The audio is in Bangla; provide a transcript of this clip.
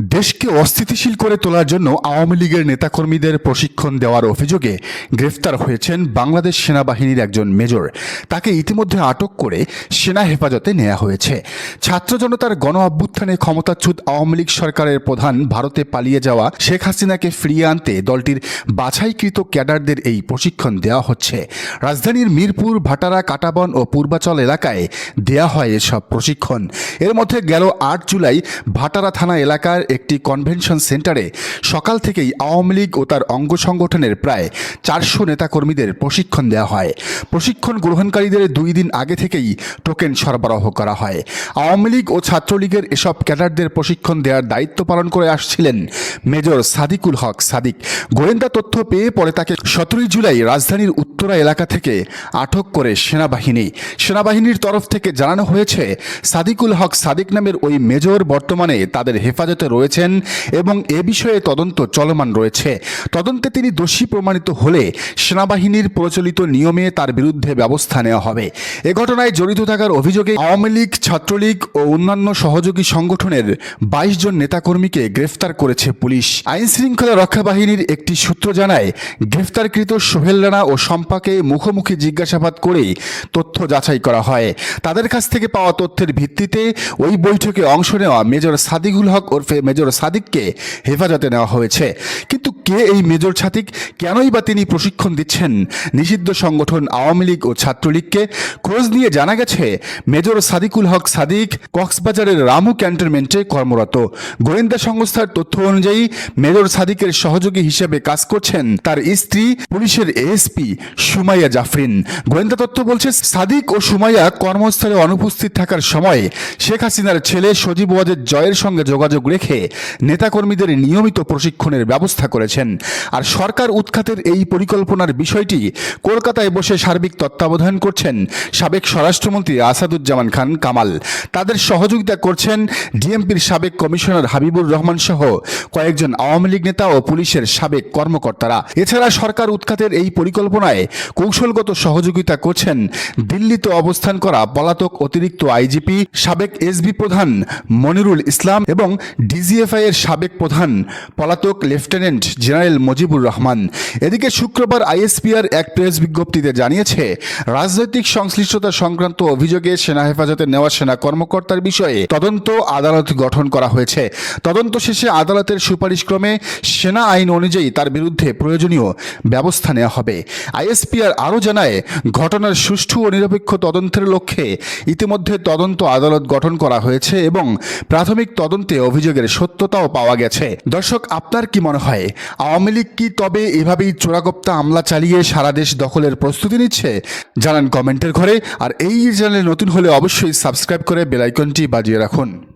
দেশকে অস্থিতিশীল করে তোলার জন্য আওয়ামী লীগের নেতাকর্মীদের প্রশিক্ষণ দেওয়ার অভিযোগে গ্রেফতার হয়েছেন বাংলাদেশ সেনাবাহিনীর একজন মেজর। তাকে ইতিমধ্যে আটক করে সেনা হেফাজতে নেওয়া হয়েছে। ছাত্র জনতার গণ অভ্যুত্থানে ক্ষমতাচ্যুত আওয়ামী লীগ সরকারের প্রধান ভারতে পালিয়ে যাওয়া শেখ হাসিনাকে ফিরিয়ে আনতে দলটির বাছাইকৃত ক্যাডারদের এই প্রশিক্ষণ দেওয়া হচ্ছে। রাজধানীর মিরপুর, ভাটারা, কাটাবন ও পূর্বাচল এলাকায় দেয়া হয় এসব প্রশিক্ষণ। এর মধ্যে গেল আট জুলাই ভাটারা থানা এলাকার একটি কনভেনশন সেন্টারে সকাল থেকেই আওয়ামী লীগ ও তার অঙ্গ সংগঠনের প্রায় চারশো নেতাকর্মীদের প্রশিক্ষণ দেওয়া হয়। প্রশিক্ষণ গ্রহণকারীদের দুই দিন আগে থেকেই টোকেন সরবরাহ করা হয়। আওয়ামী লীগ ও ছাত্রলীগের এসব ক্যাডারদের প্রশিক্ষণ দেওয়ার দায়িত্ব পালন করে আসছিলেন মেজর সাদিকুল হক সাদিক। গোয়েন্দা তথ্য পেয়ে পরে তাকে সতেরোই জুলাই রাজধানীর উত্তরা এলাকা থেকে আটক করে সেনাবাহিনী। সেনাবাহিনীর তরফ থেকে জানানো হয়েছে, সাদিকুল হক সাদিক নামের ওই মেজর বর্তমানে তাদের হেফাজতে রয়েছেন এবং এ বিষয়ে তদন্ত চলমান রয়েছে। তদন্তে তিনি দোষী প্রমাণিত হলে সেনাবাহিনীর প্রচলিত নিয়মে তার বিরুদ্ধে ব্যবস্থা নেওয়া হবে। এ ঘটনায় জড়িত থাকার অভিযোগে আওয়ামী লীগ, ছাত্রলীগ ও অন্যান্য সহযোগী সংগঠনের বাইশ জন নেতাকর্মীকে গ্রেফতার করেছে পুলিশ। আইন শৃঙ্খলা রক্ষা বাহিনীর একটি সূত্র জানায়, গ্রেফতারকৃত সোহেল রানা ও শম্পাকে মুখোমুখি জিজ্ঞাসাবাদ করেই তথ্য যাচাই করা হয়। তাদের কাছ থেকে পাওয়া তথ্যের ভিত্তিতে ওই বৈঠকে অংশ নেওয়া মেজর সাদিকুল হক ওরফে মেজর সাদিককে হেফাজতে নেওয়া হয়েছে। কিন্তু কে এই মেজর ছাতিক? কেনই বা তিনি প্রশিক্ষণ দিচ্ছেন? নিষিদ্ধ সংগঠন আওয়ামী লীগ ও ছাত্রলীগকে খোঁজ নিয়ে জানা গেছে, মেজর সাদিকুল হক সাদিক কক্সবাজারের রামু ক্যান্টনমেন্টে কর্মরত। গোয়েন্দা সংস্থার তথ্য অনুযায়ী, মেজর সাদিকের সহযোগী হিসেবে কাজ করছেন তার স্ত্রী পুলিশের এএসপি সুমাইয়া জাফরিন। গোয়েন্দা তথ্য বলছে, সাদিক ও সুমাইয়া কর্মস্থলে অনুপস্থিত থাকার সময় শেখ হাসিনার ছেলে সজীব ওয়াজেদ জয়ের সঙ্গে যোগাযোগ রেখে নেতাকর্মীদের নিয়মিত প্রশিক্ষণের ব্যবস্থা করেছেন আর সরকার উৎখাতের এই পরিকল্পনার বিষয়টি কলকাতায় বসে সার্বিক তত্ত্বাবধান করছেন সাবেক স্বরাষ্ট্রমন্ত্রী আসাদুজ্জামান খান কামাল। তাদের সহযোগিতা করছেন ডিএমপির সাবেক কমিশনার হাবিবুর রহমান সহ কয়েকজন আওয়ামী লীগ নেতা ও পুলিশের সাবেক কর্মকর্তারা। এছাড়া সরকার উৎখাতের এই পরিকল্পনায় কৌশলগত সহযোগিতা করছেন দিল্লিতে অবস্থান করা পলাতক অতিরিক্ত আইজিপি সাবেক এসবি প্রধান মনিরুল ইসলাম এবং ডিজিএফআই এর সাবেক প্রধান পলাতক লেফটেন্যান্ট জেনারেল মজিবুর রহমান। এদিকে শুক্রবার আইএসপিআর এক প্রেস বিজ্ঞপ্তিতে জানিয়েছে, রাজনৈতিক সংশ্লিষ্টতা সংক্রান্ত অভিযোগে সেনা হেফাজতে নেওয়া সেনা কর্মকর্তার বিষয়ে তদন্ত আদালত গঠন করা হয়েছে। তদন্ত শেষে আদালতের সুপারিশক্রমে সেনা আইন অনুযায়ী তার বিরুদ্ধে প্রয়োজনীয় ব্যবস্থা নেওয়া হবে। আইএসপিআর আরও জানায়, ঘটনার সুষ্ঠু ও নিরপেক্ষ তদন্তের লক্ষ্যে ইতিমধ্যে তদন্ত আদালত গঠন করা হয়েছে এবং প্রাথমিক তদন্তে অভিযোগের সত্যতাও পাওয়া গেছে। দর্শক, আপনার কি মনে হয়? আওয়ামী লীগ কি তবে এভাবেই চোরাগোপ্তা আমলা চালিয়ে সারা দেশ দখলের প্রস্তুতি নিচ্ছে? জানান কমেন্টের ঘরে, আর এই চ্যানেলে নতুন হলে অবশ্যই সাবস্ক্রাইব করে বেলাইকনটি বাজিয়ে রাখুন।